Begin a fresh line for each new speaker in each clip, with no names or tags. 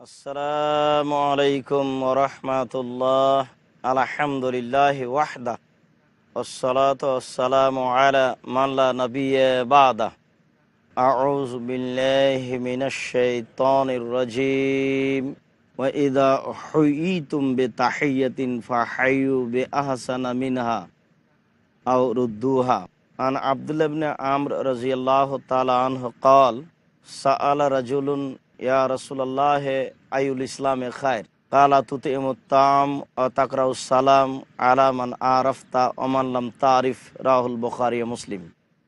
আসসালামু আলাইকুম ওরহমাতুল্লাহ আলহামদুলিল্লাহ ওয়াহদা والصلاة والسلام على من لا نبي بعده أعوذ بالله من الشيطان الرجيم وإذا حييتم بتحية فحيوا بأحسن منها أو ردوها عن عبد الله بن عمرو رضي الله تعالى عنه قال سأل رجل ইয়া রসুল্লাহ আইউল ইসলামের খায়ের। কালা তুতে তাম তাকরাউসালাম আলামান আরফতা অমাল্লাম তারিফ, রাহুল বখারি মুসলিম।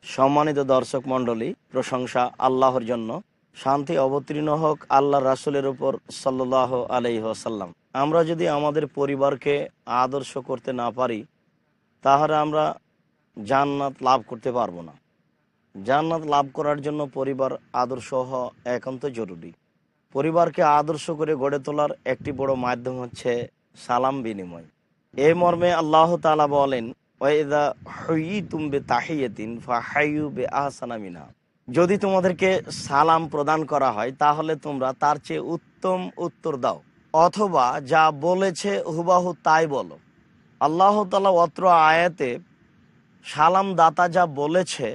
সম্মানিত দর্শক মণ্ডলী, প্রশংসা আল্লাহর জন্য। শান্তি অবতীর্ণ হোক আল্লাহ রাসুলের উপর সাল্লাহ আলহি আমরা যদি আমাদের পরিবারকে আদর্শ করতে না পারি, তাহলে আমরা জান্নাত লাভ করতে পারব না। জান্নাত লাভ করার জন্য পরিবার আদর্শ হওয়া একান্ত জরুরি। পরিবারকে আদর্শ করে গড়ে তোলার একটি বড় মাধ্যম হচ্ছে সালাম বিনিময়। এই মর্মে আল্লাহ তালা বলেন বে আহসানা যদি তোমাদেরকে সালাম প্রদান করা হয়, তাহলে তোমরা তার চেয়ে উত্তম উত্তর দাও, অথবা যা বলেছে হুবাহু তাই বলো। আল্লাহ তালা অত্র আয়াতে সালাম দাতা যা বলেছে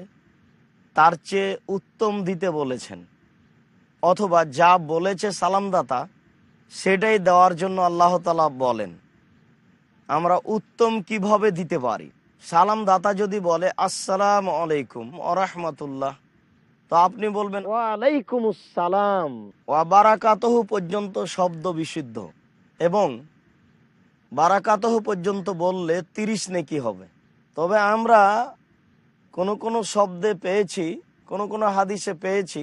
তার চেয়ে উত্তম দিতে বলেছেন। অথবা যা বলেছে সালামদাতা সেটাই দেওয়ার জন্য আল্লাহ তালা বলেন। আমরা উত্তম কীভাবে দিতে পারি? সালাম দাতা যদি বলে আসসালাম আলাইকুম আরহামতুল্লাহ তো আপনি বলবেন ওয়ালাইকুম আসসালাম ওয়া বারাকাতহু পর্যন্ত শব্দ বিশুদ্ধ। এবং বারাকাতহু পর্যন্ত বললে তিরিশ নেকি হবে। তবে আমরা কোনো কোনো শব্দে পেয়েছি, কোনো কোনো হাদিসে পেয়েছি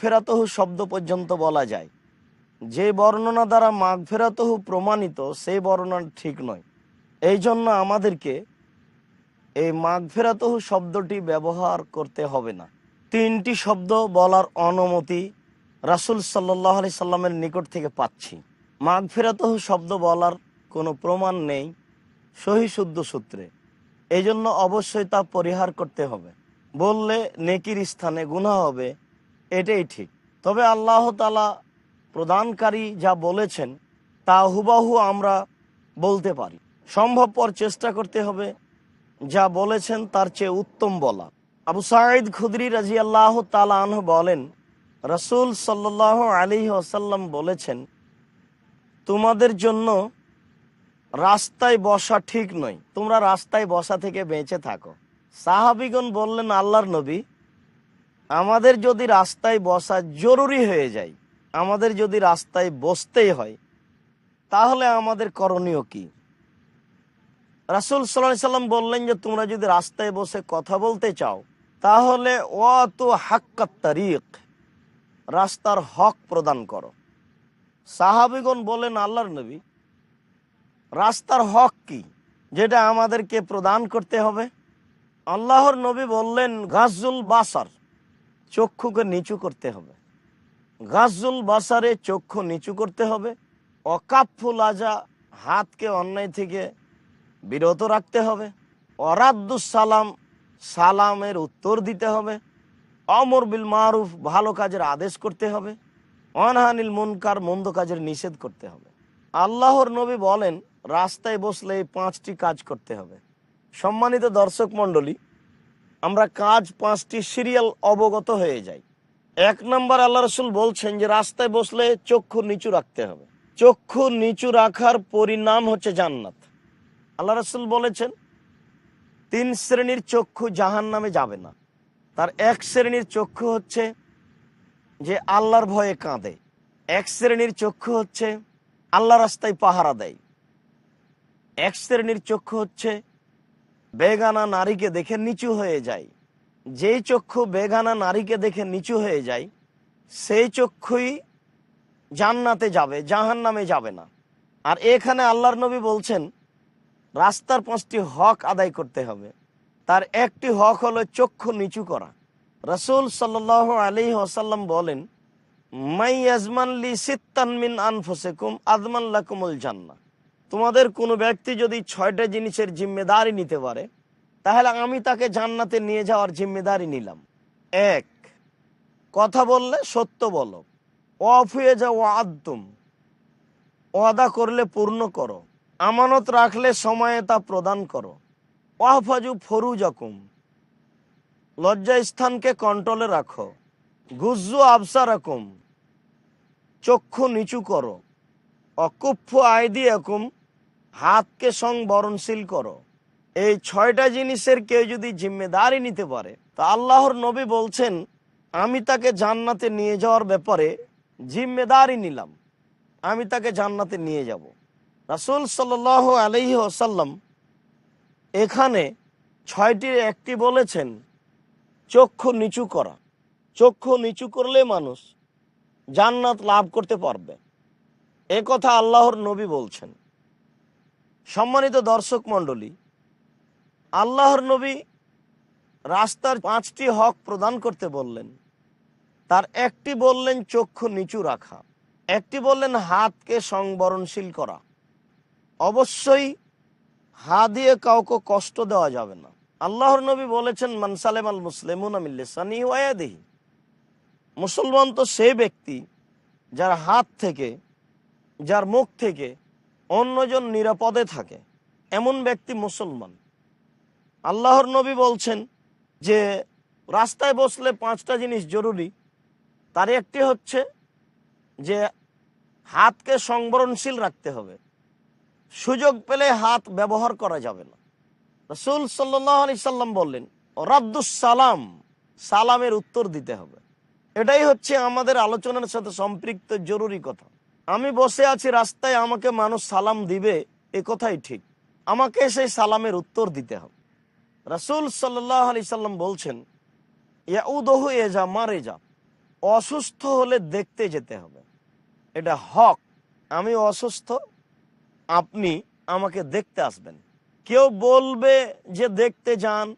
ফেরাতহু শব্দ পর্যন্ত বলা যায়। যে বর্ণনা দ্বারা মাঘ ফেরাতহু প্রমাণিত, সেই বর্ণনা ঠিক নয়। এই জন্য আমাদেরকে এই মাঘ ফেরাতহু শব্দটি ব্যবহার করতে হবে না। তিনটি শব্দ বলার অনুমতি রাসুল সাল্লাহ আলি সাল্লামের নিকট থেকে পাচ্ছি। মাঘ ফেরাতহু শব্দ বলার কোনো প্রমাণ নেই। সহি শুদ্ধ সূত্রে। এই জন্য অবশ্যই তা পরিহার করতে হবে। বললে নেকির স্থানে গুণা হবে, এটাই ঠিক। তবে আল্লাহ তালা প্রদানকারী যা বলেছেন, তা হুবাহু আমরা বলতে পারি। সম্ভবপর চেষ্টা করতে হবে, যা বলেছেন তার চেয়ে উত্তম বলা। আবু সাঈদ খুদরি রাজি আল্লাহ তালাহ বলেন, রসুল সাল্লাহ আলী আসাল্লাম বলেছেন, তোমাদের জন্য রাস্তায় বসা ঠিক নয়। তোমরা রাস্তায় বসা থেকে বেঁচে থাকো। সাহাবিগণ বললেন, আল্লাহর নবী, আমাদের যদি রাস্তায় বসা জরুরি হয়ে যায়, আমাদের যদি রাস্তায় বসতেই হয়, তাহলে আমাদের করণীয় কি? রাসুল সাল্লাহ সাল্লাম বললেন যে, তোমরা যদি রাস্তায় বসে কথা বলতে চাও, তাহলে অত হাক্কাত তারিক, রাস্তার হক প্রদান করো। সাহাবিগণ বলেন আল্লাহর নবী রাস্তার হক কি? যেটা আমাদেরকে প্রদান করতে হবে। আল্লাহর নবী বললেন, গাজুল বাসার চক্ষুকে নিচু করতে হবে। গাজুল বাসারে চক্ষু নিচু করতে হবে। অকাফুল আজা হাতকে অন্যায় থেকে বিরত রাখতে হবে। সালাম সালামের উত্তর দিতে হবে। অমর বিল মারুফ ভালো কাজের আদেশ করতে হবে। অনহানিল মুনকার মন্দ কাজের নিষেধ করতে হবে। আল্লাহর নবী বলেন রাস্তায় বসলে এই পাঁচটি কাজ করতে হবে। সম্মানিত দর্শক মণ্ডলী, আমরা কাজ পাঁচটি সিরিয়াল অবগত হয়ে যাই। এক নম্বর আল্লাহ রসুল বলছেন যে, রাস্তায় বসলে চক্ষু নিচু রাখতে হবে। চক্ষু নিচু রাখার পরিণাম হচ্ছে জান্নাত। আল্লাহ রসুল বলেছেন, তিন শ্রেণির চক্ষু জাহান নামে যাবে না। তার এক শ্রেণির চক্ষু হচ্ছে যে, আল্লাহর ভয়ে কাঁদে। এক শ্রেণির চক্ষু হচ্ছে আল্লাহ রাস্তায় পাহারা দেয়। এক শ্রেণির চক্ষু হচ্ছে বেগানা নারীকে দেখে নিচু হয়ে যায়। যেই চক্ষু বেগানা নারীকে দেখে নিচু হয়ে যায়, সেই চক্ষুই জান্নাতে যাবে জাহান নামে যাবে না। আর এখানে আল্লাহর নবী বলছেন, রাস্তার পাঁচটি হক আদায় করতে হবে। তার একটি হক হলো চক্ষু নিচু করা। রসুল সাল আলী আসাল্লাম বলেন মাই আজমান লি সিত্তান মিন আনফুসেকুম, আজমান লাকুমুল জান্না তোমাদের কোনো ব্যক্তি যদি ছয়টা জিনিসের জিম্মেদারি নিতে পারে, তাহলে আমি তাকে জান্নাতে নিয়ে যাওয়ার জিম্মেদারি নিলাম। এক, কথা বললে সত্য বলো। অফ হয়ে যা ওয়াদ্তুম ওয়াদা করলে পূর্ণ করো। আমানত রাখলে সময়ে তা প্রদান করো। ওয়াফাজু ফরুজাকুম। লজ্জা স্থানকে কন্ট্রোলে রাখো। গুজ্জু আবসা রাকুম চক্ষু নিচু করো। অকুফ আইদি একুম হাতকে সংবরণশীল করো। এই ছয়টা জিনিসের কেউ যদি জিম্মেদারি নিতে পারে, তা আল্লাহর নবী বলছেন, আমি তাকে জান্নাতে নিয়ে যাওয়ার ব্যাপারে জিম্মেদারি নিলাম। আমি তাকে জান্নাতে নিয়ে যাব। রাসুল সাল আলহি আসাল্লাম এখানে ছয়টির একটি বলেছেন, চক্ষু নিচু করা। চক্ষু নিচু করলে মানুষ জান্নাত লাভ করতে পারবে। এ কথা আল্লাহর নবী বলছেন। সম্মানিত দর্শক মণ্ডলী, আল্লাহর নবী রাস্তার পাঁচটি হক প্রদান করতে বললেন। তার একটি বললেন চক্ষু নিচু রাখা, একটি বললেন হাতকে সংবরণশীল করা। অবশ্যই হা দিয়ে কাউকে কষ্ট দেওয়া যাবে না। আল্লাহর নবী বলেছেন মানসালেম আল মুসলিমুন আমিল্লানি ওয়াদিহি মুসলমান তো সেই ব্যক্তি যার হাত থেকে, যার মুখ থেকে অন্যজন নিরাপদে থাকে। এমন ব্যক্তি মুসলমান। আল্লাহর নবী বলছেন যে, রাস্তায় বসলে পাঁচটা জিনিস জরুরি। তার একটি হচ্ছে যে, হাতকে সংবরণশীল রাখতে হবে। সুযোগ পেলে হাত ব্যবহার করা যাবে না। রসুল সাল্লি সাল্লাম বললেন সালাম, সালামের উত্তর দিতে হবে। এটাই হচ্ছে আমাদের আলোচনার সাথে সম্পৃক্ত জরুরি কথা। আমি বসে আছি রাস্তায়, আমাকে মানুষ সালাম দিবে, এ কথাই ঠিক। আমাকে সেই সালামের উত্তর দিতে হবে। রাসুল সাল্লাহ আলি সাল্লাম বলছেন, ইয়াউদহু এজা মারে যা, অসুস্থ হলে দেখতে যেতে হবে। এটা হক। আমি অসুস্থ, আপনি আমাকে দেখতে আসবেন। কেউ বলবে যে দেখতে যান,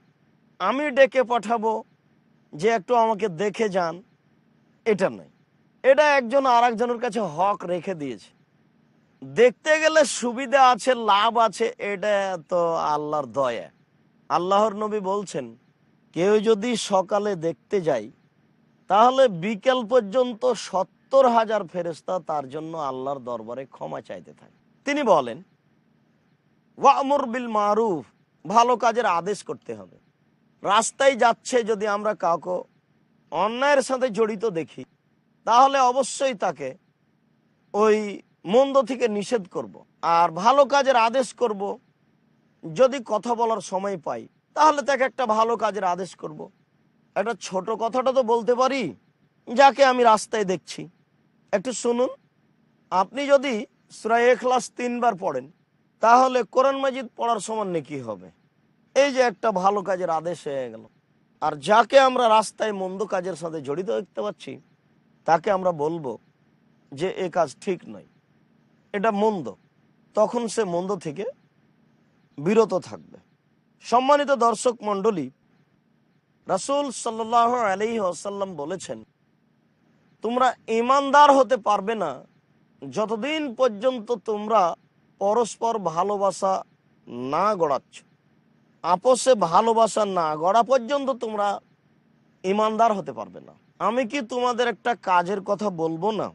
আমি ডেকে পাঠাবো, যে একটু আমাকে দেখে যান। এটা নয়। এটা একজন আর একজনের কাছে হক রেখে দিয়েছে। দেখতে গেলে সুবিধা আছে, লাভ আছে, এটা তো আল্লাহর দয়া। আল্লাহর নবী বলছেন, কেউ যদি সকালে দেখতে যায় তাহলে বিকেল পর্যন্ত সত্তর হাজার ফেরেস্তা তার জন্য আল্লাহর দরবারে ক্ষমা চাইতে থাকে। তিনি বলেন, ওয়ামর বিল মারুফ, ভালো কাজের আদেশ করতে হবে। রাস্তায় যাচ্ছে যদি আমরা কাউকে অন্যায়ের সাথে জড়িত দেখি তাহলে অবশ্যই তাকে ওই মন্দ থেকে নিষেধ করব। আর ভালো কাজের আদেশ করব। যদি কথা বলার সময় পাই, তাহলে তাকে একটা ভালো কাজের আদেশ করব। একটা ছোট কথাটা তো বলতে পারি, যাকে আমি রাস্তায় দেখছি একটু শুনুন, আপনি যদি সুরাই এখলাস তিনবার পড়েন, তাহলে কোরআন মাজিদ পড়ার সমান কি হবে এই যে একটা ভালো কাজের আদেশ হয়ে গেল আর যাকে আমরা রাস্তায় মন্দ কাজের সাথে জড়িত দেখতে পাচ্ছি তাকে আমরা বলব যে এ কাজ ঠিক নয়। এটা মন্দ। তখন সে মন্দ থেকে বিরত থাকবে। সম্মানিত দর্শক মণ্ডলী, রাসুল সাল্লাহ আলহি আসাল্লাম বলেছেন, তোমরা ইমানদার হতে পারবে না যতদিন পর্যন্ত তোমরা পরস্পর ভালোবাসা না গড়াচ্ছ। আপোষে ভালোবাসা না গড়া পর্যন্ত তোমরা ইমানদার হতে পারবে না। আমি কি তোমাদের একটা কাজের কথা বলব না?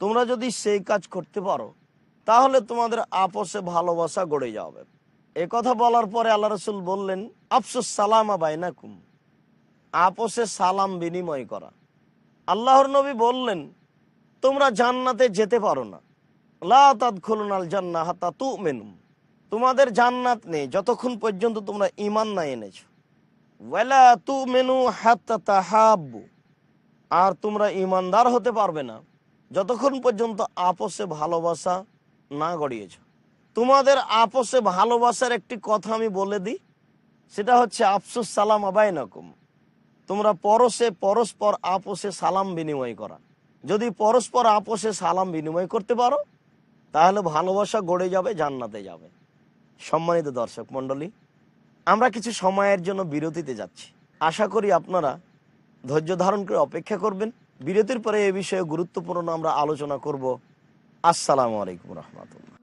তোমরা যদি সেই কাজ করতে পারো, তাহলে তোমাদের আপোষে ভালোবাসা গড়ে যাবে। এ কথা বলার পরে আল্লাহ রসুল বললেন, আফসুস সালামা বাইনাকুম। আপোষে সালাম বিনিময় করা। আল্লাহর নবী বললেন, তোমরা জান্নাতে যেতে পারো না। জান্না হাতা তু মেনুম তোমাদের জান্নাত নেই, যতক্ষণ পর্যন্ত তোমরা ইমান না এনেছো। তু মেনু আর তোমরা ইমানদার হতে পারবে না। যতক্ষণ পর্যন্ত আপসে ভালোবাসা না গড়িয়েছ। তোমাদের আপোষে ভালোবাসার একটি কথা আমি বলে দিই। সেটা হচ্ছে, আফসুস সালাম আবাইনাকুম। তোমরা পরশে পরস্পর আপসে সালাম বিনিময় করা। যদি পরস্পর আপসে সালাম বিনিময় করতে পারো, তাহলে ভালোবাসা গড়ে যাবে, জান্নাতে যাবে। সম্মানিত দর্শক মণ্ডলী আমরা কিছু সময়ের জন্য বিরতিতে যাচ্ছি। আশা করি আপনারা ধৈর্য ধারণ করে অপেক্ষা করবেন। বিরতির পরে এ বিষয়ে গুরুত্বপূর্ণ আমরা আলোচনা করব। আসসালামু আলাইকুম রহমতুল্লাহ।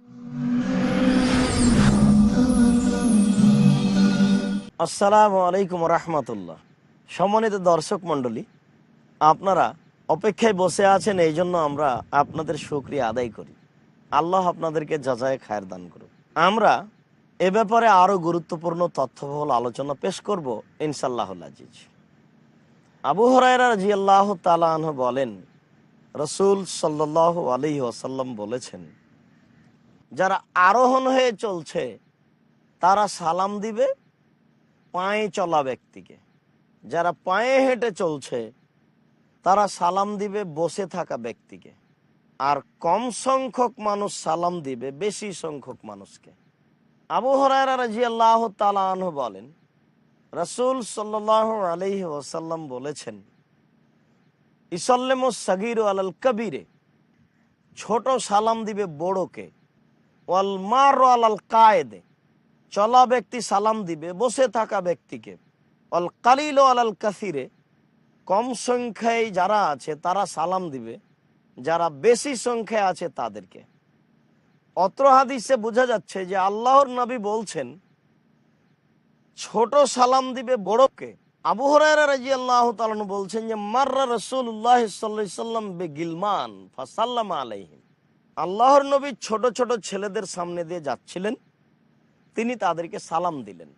আসসালামু আলাইকুম রহমতুল্লাহ। সম্মানিত দর্শক মণ্ডলী, আপনারা অপেক্ষায় বসে আছেন, এই জন্য আমরা আপনাদের সুক্রিয়া আদায় করি। আল্লাহ আপনাদেরকে যাচাই খায়ের দান করুন আমরা এ ব্যাপারে আরও গুরুত্বপূর্ণ তথ্যবহুল আলোচনা পেশ করব ইনশাল্লাহ আজিজ। আবু হরাইরা তালাহ বলেন, রসুল সাল্লাহ আলী ওসাল্লাম বলেছেন, যারা আরোহণ হয়ে চলছে, তারা সালাম দিবে পায়ে চলা ব্যক্তিকে। যারা পায়ে হেঁটে চলছে, তারা সালাম দিবে বসে থাকা ব্যক্তিকে। আর কম সংখ্যক মানুষ সালাম দিবে বেশি সংখ্যক মানুষকে। আবু হরাইরা রাজি আল্লাহ বলেন, রসুল সাল্লাহ আলহি ওসাল্লাম বলেছেন ইসল্লেম সাগির আলাল কবিরে, ছোট সালাম দিবে বড়কে, ওয়াল মার আলাল কায়েদে, চলা ব্যক্তি সালাম দিবে, বসে থাকা ব্যক্তিকে অল কালিল আলাল কাসিরে, কম সংখ্যায় যারা আছে তারা সালাম দিবে, যারা বেশি সংখ্যায় আছে তাদেরকে। অত্র হাদিসে বোঝা যাচ্ছে যে আল্লাহর নবী বলছেন, ছোট সালাম দিবে বড়কে আবু হরাইরা রাজি আল্লাহ বলছেন যে, মার্রা রসুল্লাহ সাল্লাম বে গিলমান ফাসাল্লাম আলাইহিম। আল্লাহর নবী ছোট ছোট ছেলেদের সামনে দিয়ে যাচ্ছিলেন, তিনি তাদেরকে সালাম দিলেন।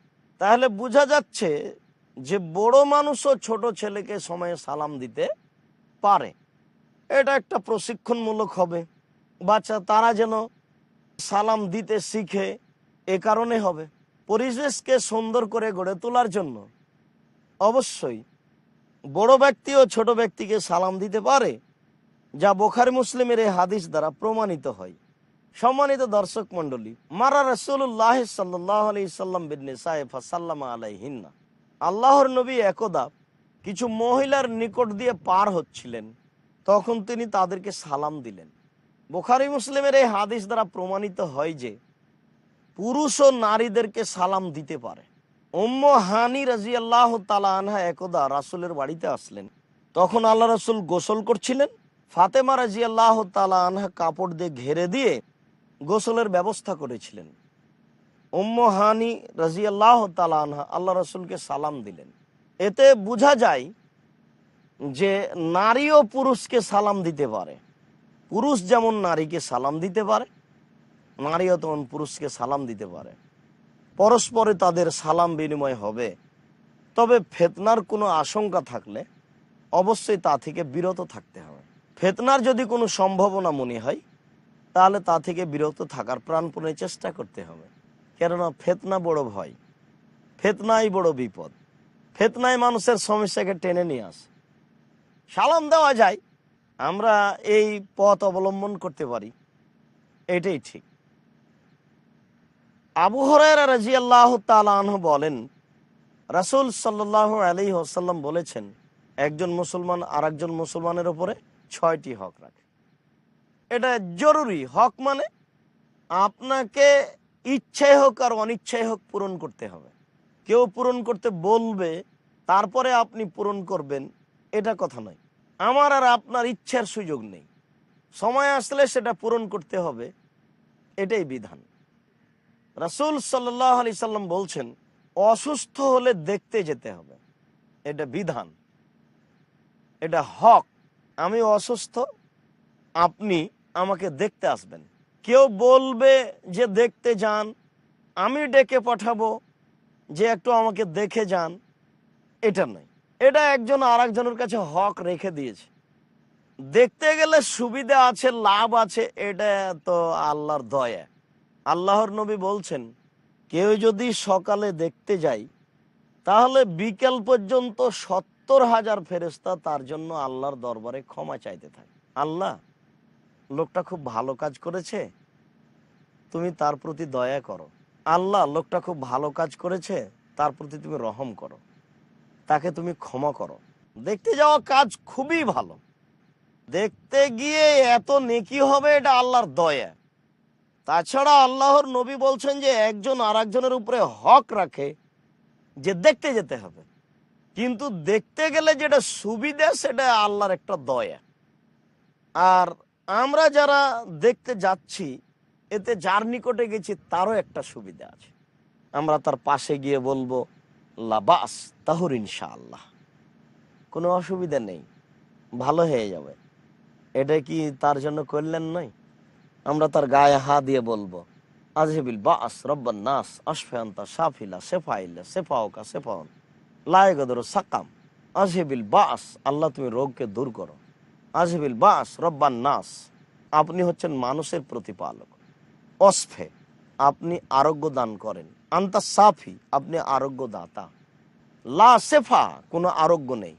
তাহলে বোঝা যাচ্ছে যে বড় মানুষও ছোট ছেলেকে সময়ে সালাম দিতে পারে। এটা একটা প্রশিক্ষণমূলক হবে। বাচ্চা তারা যেন সালাম দিতে শিখে এ কারণে হবে। পরিবেশকে সুন্দর করে গড়ে তোলার জন্য অবশ্যই বড় ব্যক্তি ও ছোট ব্যক্তিকে সালাম দিতে পারে, যা বোখারি মুসলিমের এই হাদিস দ্বারা প্রমাণিত হয়। সম্মানিত দর্শক মন্ডলী মারা রসুল্লাহ সাল্লাহ সাল্লাম বিদনে সাহেব সাল্লাম আল্লাহর নবী একদা কিছু মহিলার নিকট দিয়ে পার হচ্ছিলেন, তখন তিনি তাদেরকে সালাম দিলেন। বোখারি মুসলিমের এই হাদিস দ্বারা প্রমাণিত হয় যে পুরুষ ও নারীদেরকে সালাম দিতে পারে। উম্ম হানি রাজি আল্লাহ তালা আনহা একদা রাসুলের বাড়িতে আসলেন। তখন আল্লাহ রসুল গোসল করছিলেন। ফাতেমা রাজি আল্লাহ তালা আনহা কাপড় দিয়ে ঘেরে দিয়ে গোসলের ব্যবস্থা করেছিলেন। উম্ম হানি রাজি আল্লাহ তালা আনহা আল্লাহ রসুলকে সালাম দিলেন। এতে বোঝা যায় যে নারী ও পুরুষকে সালাম দিতে পারে। পুরুষ যেমন নারীকে সালাম দিতে পারে নারীও তেমন পুরুষকে সালাম দিতে পারে। পরস্পরে তাদের সালাম বিনিময় হবে। তবে ফেতনার কোনো আশঙ্কা থাকলে অবশ্যই তা থেকে বিরত থাকতে হবে। ফেতনার যদি কোনো সম্ভাবনা মনে হয়, তাহলে তা থেকে বিরত থাকার প্রাণপণে চেষ্টা করতে হবে। কেননা ফেতনা বড় ভয়, ফেতনাই বড় বিপদ। ফেতনায় মানুষের সমস্যাকে টেনে নিয়ে আসে। সালাম দেওয়া যায় আমরা এই পথ অবলম্বন করতে পারি। এটাই ঠিক। আবু হরাইরা রাজি আল্লাহ বলেন, রাসুল সাল্লাহ আলী ওসাল্লাম বলেছেন, একজন মুসলমান আর একজন মুসলমানের ওপরে ছয়টি হক রাখে। এটা জরুরি। হক মানে আপনাকে ইচ্ছাই হোক আর অনিচ্ছাই হোক পূরণ করতে হবে। কেউ পূরণ করতে বলবে, তারপরে আপনি পূরণ করবেন, এটা কথা নয়। আমার আর আপনার ইচ্ছার সুযোগ নেই। সময় আসলে সেটা পূরণ করতে হবে, এটাই বিধান। রাসুল সাল্লাহ আলি সাল্লাম বলছেন, অসুস্থ হলে দেখতে যেতে হবে। এটা বিধান। এটা হক। আমি অসুস্থ, আপনি আমাকে দেখতে আসবেন। কেউ বলবে যে দেখতে যান, আমি ডেকে পাঠাবো, যে একটু আমাকে দেখে যান, এটা নয়। এটা একজন আর একজনের কাছে হক রেখে দিয়েছে। দেখতে গেলে সুবিধা আছে, লাভ আছে, এটা তো আল্লাহর দয়া। আল্লাহর নবী বলছেন, কেউ যদি সকালে দেখতে যাই তাহলে বিকেল পর্যন্ত সত্তর হাজার ফেরেস্তা তার জন্য আল্লাহর দরবারে ক্ষমা চাইতে থাকে। আল্লাহ, লোকটা খুব ভালো কাজ করেছে, তুমি তার প্রতি দয়া করো। আল্লাহ, লোকটা খুব ভালো কাজ করেছে, তার প্রতি তুমি রহম করো। তাকে তুমি ক্ষমা করো। দেখতে যাওয়া কাজ খুবই ভালো। দেখতে গিয়ে এত নেকি হবে এটা আল্লাহর দয়া। তাছাড়া আল্লাহর নবী বলছেন যে একজন আর একজনের উপরে হক রাখে, যে দেখতে যেতে হবে। কিন্তু দেখতে গেলে যেটা সুবিধা, সেটা আল্লাহর একটা দয়া। আর আমরা যারা দেখতে যাচ্ছি, এতে যার নিকটে গেছি, তারও একটা সুবিধা আছে। আমরা তার পাশে গিয়ে বলব লাবাস তাহুর ইনশাআল্লাহ। কোনো অসুবিধা নেই, ভালো হয়ে যাবে। এটা কি তার জন্য করলেন নয় আমরা তার গায়ে হা দিয়ে বলব, আজহেবিল বাস, রব্বান নাস আশফান্তা সাফিলা সেফাইলা সেফাওকা সেফাউন লায়গদর সাকাম। আজহেবিল বাস, আল্লাহ তুমি রোগকে দূর করো। আজহেবিল বাস, রব্বান নাস, আপনি হচ্ছেন মানুষের প্রতিপালক। অসফে আপনি আরোগ্য দান করেন। আন্তা সাফি, আপনি আরোগ্য দাতা লা সেফা, কোনো আরোগ্য নেই।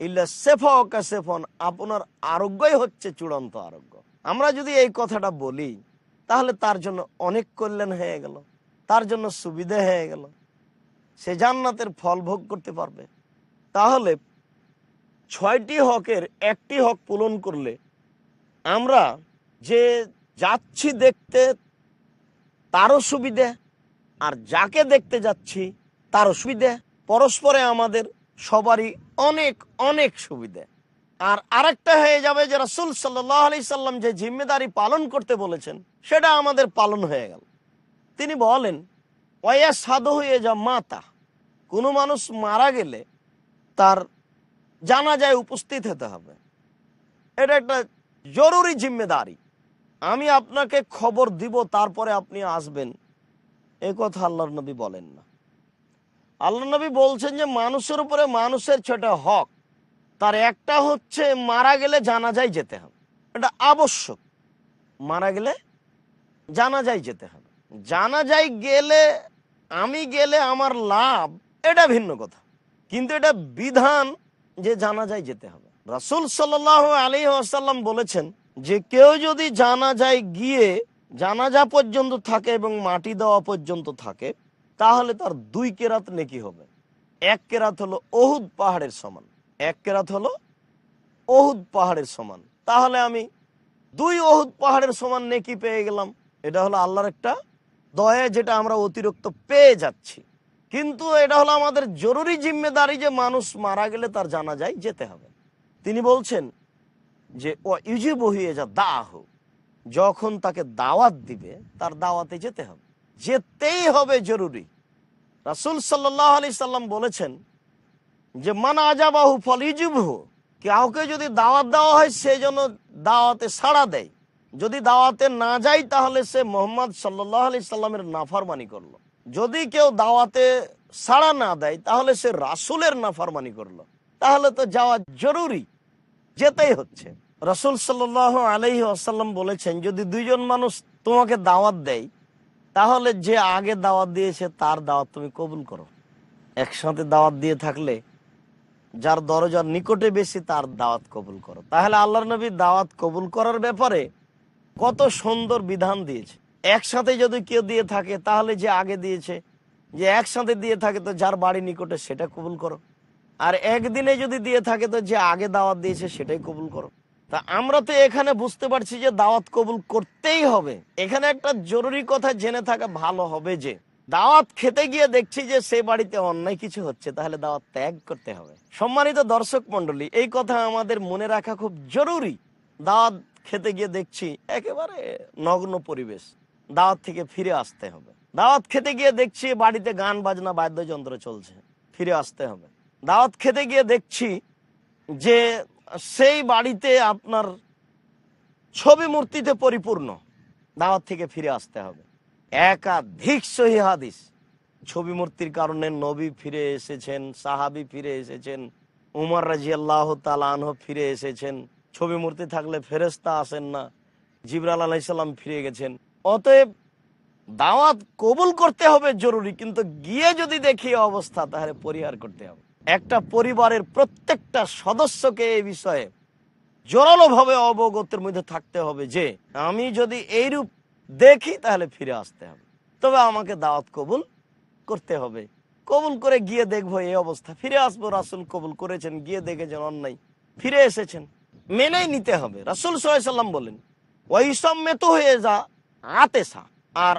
ইল্লা সেফা ওকা সেফন, আপনার আরোগ্যই হচ্ছে চূড়ান্ত আরোগ্য। আমরা যদি এই কথাটা বলি, তাহলে তার জন্য অনেক কল্যাণ হয়ে গেল। তার জন্য সুবিধে হয়ে গেল। সে জান্নাতের ফল ভোগ করতে পারবে। তাহলে ছয়টি হকের একটি হক পূরণ করলে আমরা যে যাচ্ছি দেখতে তারও সুবিধে, আর যাকে দেখতে যাচ্ছি, তারও সুবিধে। পরস্পরে আমাদের সবারই অনেক অনেক সুবিধে। আর আরেকটা হয়ে যাবে যে রাসুল সাল্লাম যে জিম্মেদারি পালন করতে বলেছেন, সেটা আমাদের পালন হয়ে গেল। তিনি বলেন ওয়া সাধু হয়ে যা মাতা। কোনো মানুষ মারা গেলে তার জানা যায় উপস্থিত হতে হবে। এটা একটা জরুরি জিম্মেদারি। আমি আপনাকে খবর দিব, তারপরে আপনি আসবেন। এ কথা আল্লাহর নবী বলেন না। আল্লাহ নবী বলছেন যে, মানুষের উপরে মানুষের ছটা হক, তার একটা হচ্ছে মারা গেলে জানা যায় যেতে হবে। এটা আবশ্যক। মারা গেলে জানা যায় যেতে হবে। জানাজাই গেলে, আমি গেলে আমার লাভ, এটা ভিন্ন কথা। কিন্তু এটা বিধান যে জানা যায় যেতে হবে। রাসুল সাল্লাহ আলী আসাল্লাম বলেছেন যে কেউ যদি জানাজায় গিয়ে জানাজা পর্যন্ত থাকে এবং মাটি দেওয়া পর্যন্ত থাকে, তাহলে তার দুই কেরাত নেকি হবে। এক কেরাত হলো অহুদ পাহাড়ের সমান। এক কেরাত হলো অহুদ পাহাড়ের সমান। তাহলে আমি দুই অহুদ পাহাড়ের সমান নেকি পেয়ে গেলাম। এটা হলো আল্লাহর একটা দয়া যেটা আমরা অতিরিক্ত পেয়ে যাচ্ছি। কিন্তু এটা হলো আমাদের জরুরি জিম্মেদারি যে মানুষ মারা গেলে তার জানা যায় যেতে হবে। তিনি বলছেন যে ও ইউজি বহিয়ে যা দাহ, যখন তাকে দাওয়াত দিবে, তার দাওয়াতে যেতে হবে। যেতেই হবে জরুরি। রাসুল সাল্লাহ আলি সাল্লাম বলেছেন যে, মান আজাবাহু ফল ইজুবহু কাউকে যদি দাওয়াত দেওয়া হয়, সে যেন দাওয়াতে সাড়া দেয়। যদি দাওয়াতে না যায়, তাহলে সে মোহাম্মদ সাল্লাহ আলি সাল্লামের নাফারমানি করল। যদি কেউ দাওয়াতে সাড়া না দেয়, তাহলে সে রাসুলের নাফারমানি করল। তাহলে তো যাওয়া জরুরি। যেতেই হচ্ছে। রসুল সাল্লাহ আলহি আসাল্লাম বলেছেন, যদি দুইজন মানুষ তোমাকে দাওয়াত দেয়, তাহলে যে আগে দাওয়াত দিয়েছে তার দাওয়াত তুমি কবুল করো। একসাথে দাওয়াত দিয়ে থাকলে যার দরজার নিকটে বেশি তার দাওয়াত কবুল করো। তাহলে আল্লাহর নবী দাওয়াত কবুল করার ব্যাপারে কত সুন্দর বিধান দিয়েছে। একসাথে যদি কেউ দিয়ে থাকে, তাহলে যে আগে দিয়েছে, যে একসাথে দিয়ে থাকে, তো যার বাড়ি নিকটে সেটা কবুল করো। আর একদিনে যদি দিয়ে থাকে, তো যে আগে দাওয়াত দিয়েছে সেটাই কবুল করো। তা আমরা তো এখানে বুঝতে পারছি যে দাওয়াত কবুল করতেই হবে। এখানে একটা জরুরি কথা জেনে থাকা ভালো হবে যে, দাওয়াত খেতে গিয়ে দেখছি যে সে বাড়িতে অন্যায় কিছু হচ্ছে, তাহলে দাওয়াত ত্যাগ করতে হবে। সম্মানিত দর্শক মন্ডলী এই কথা আমাদের মনে রাখা খুব জরুরি। দাওয়াত খেতে গিয়ে দেখছি একেবারে নগ্ন পরিবেশ, দাওয়াত থেকে ফিরে আসতে হবে। দাওয়াত খেতে গিয়ে দেখছি বাড়িতে গান, বাজনা, বাদ্যযন্ত্র চলছে, ফিরে আসতে হবে। দাওয়াত খেতে গিয়ে দেখছি যে সেই বাড়িতে আপনার ছবি মূর্তিতে পরিপূর্ণ। দাওয়াত থেকে ফিরে আসতে হবে। একাধিক সহি হাদিস। ছবি মূর্তির কারণে নবী ফিরে এসেছেন, সাহাবি ফিরে এসেছেন, উমর রাজি আল্লাহ তালানহ ফিরে এসেছেন। ছবি মূর্তি থাকলে ফেরেস্তা আসেন না জিবরাল আলাইসাল্লাম ফিরে গেছেন। অতএব দাওয়াত কবুল করতে হবে জরুরি, কিন্তু গিয়ে যদি দেখি অবস্থা, তাহলে পরিহার করতে হবে। একটা পরিবারের প্রত্যেকটা সদস্যকে এই বিষয়ে জোরালো ভাবে অবগতের মধ্যে থাকতে হবে যে, আমি যদি এইরূপ দেখি, তাহলে ফিরে আসতে হবে। তবে আমাকে দাওয়াত কবুল করতে হবে। কবুল করে গিয়ে দেখব এই অবস্থা। ফিরে আসব, রাসুল কবুল করেছেন, গিয়ে দেখেছেন অন্যায়। ফিরে এসেছেন। মেনেই নিতে হবে। রাসুল সাল্লাম বলেন ওই সম্মেত হয়ে যা আতেসা। আর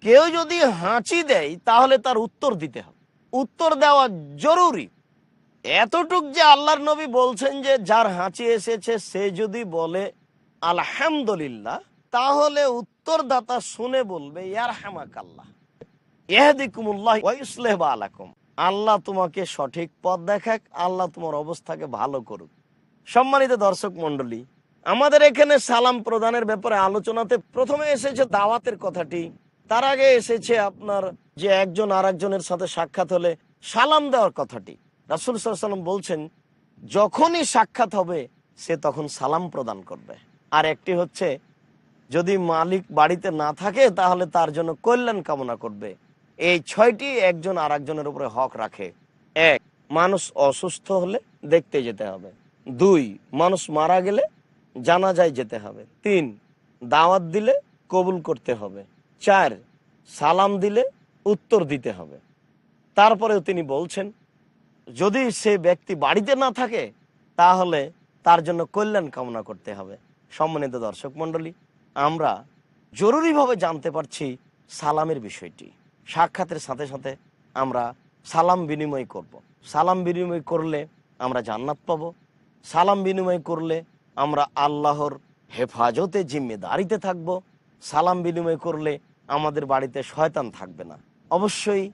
কেউ যদি হাঁচি দেয়, তাহলে তার উত্তর দিতে হবে। উত্তর দেওয়া জরুরি। এতটুক যে আল্লাহর নবী বলছেন যে, যার হাঁচি এসেছে, সে যদি বলে, আলহামদুলিল্লাহ তাহলে উত্তরদাতা শুনে বলবে ইয়ার হামাক আল্লাহ আলাকুম আল্লাহ তোমাকে সঠিক পথ দেখাক, আল্লাহ তোমার অবস্থাকে ভালো করুক সম্মানিত দর্শক মন্ডলী আমাদের এখানে সালাম প্রদানের ব্যাপারে আলোচনাতে প্রথমে এসেছে দাওয়াতের কথাটি। তার আগে এসেছে আপনার যে একজন আর একজনের সাথে সাক্ষাৎ হলে সালাম দেওয়ার কথাটি। রাসুল সাল্লাম বলছেন, যখনই সাক্ষাৎ হবে, সে তখন সালাম প্রদান করবে। আর একটি হচ্ছে, যদি মালিক বাড়িতে না থাকে, তাহলে তার জন্য কল্যাণ কামনা করবে। এই ছয়টি একজন আর একজনের উপরে হক রাখে। এক, মানুষ অসুস্থ হলে দেখতে যেতে হবে। দুই, মানুষ মারা গেলে জানাজায় যেতে হবে। তিন, দাওয়াত দিলে কবুল করতে হবে। চার, সালাম দিলে উত্তর দিতে হবে। তারপরেও তিনি বলছেন, যদি সে ব্যক্তি বাড়িতে না থাকে, তাহলে তার জন্য কল্যাণ কামনা করতে হবে। সম্মানিত দর্শক মণ্ডলী, আমরা জরুরিভাবে জানতে পারছি সালামের বিষয়টি। সাক্ষাতের সাথে সাথে আমরা সালাম বিনিময় করব। সালাম বিনিময় করলে আমরা জান্নাত পাব। সালাম বিনিময় করলে আমরা আল্লাহর হেফাজতে জিম্মেদারিতে থাকব। সালাম বিনিময় করলে আমাদের বাড়িতে শয়তান থাকবে না। অবশ্যই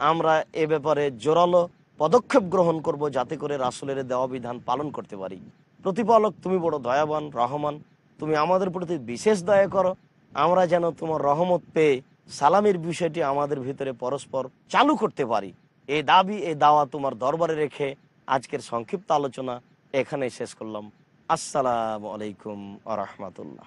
আমরা এ ব্যাপারে জোরালো পদক্ষেপ গ্রহণ করব যাতে করে রাসুলের দেওয়া বিধান পালন করতে পারি। প্রতিপালক, তুমি বড় দয়াবান, রহমান, তুমি আমাদের প্রতি বিশেষ দয়া করো। আমরা যেন তোমার রহমত পেয়ে সালামের বিষয়টি আমাদের ভিতরে পরস্পর চালু করতে পারি। এই দাবি এই দাওয়া তোমার দরবারে রেখে আজকের সংক্ষিপ্ত আলোচনা এখানে শেষ করলাম। আসসালামু আলাইকুম আ রহমতুল্লাহ।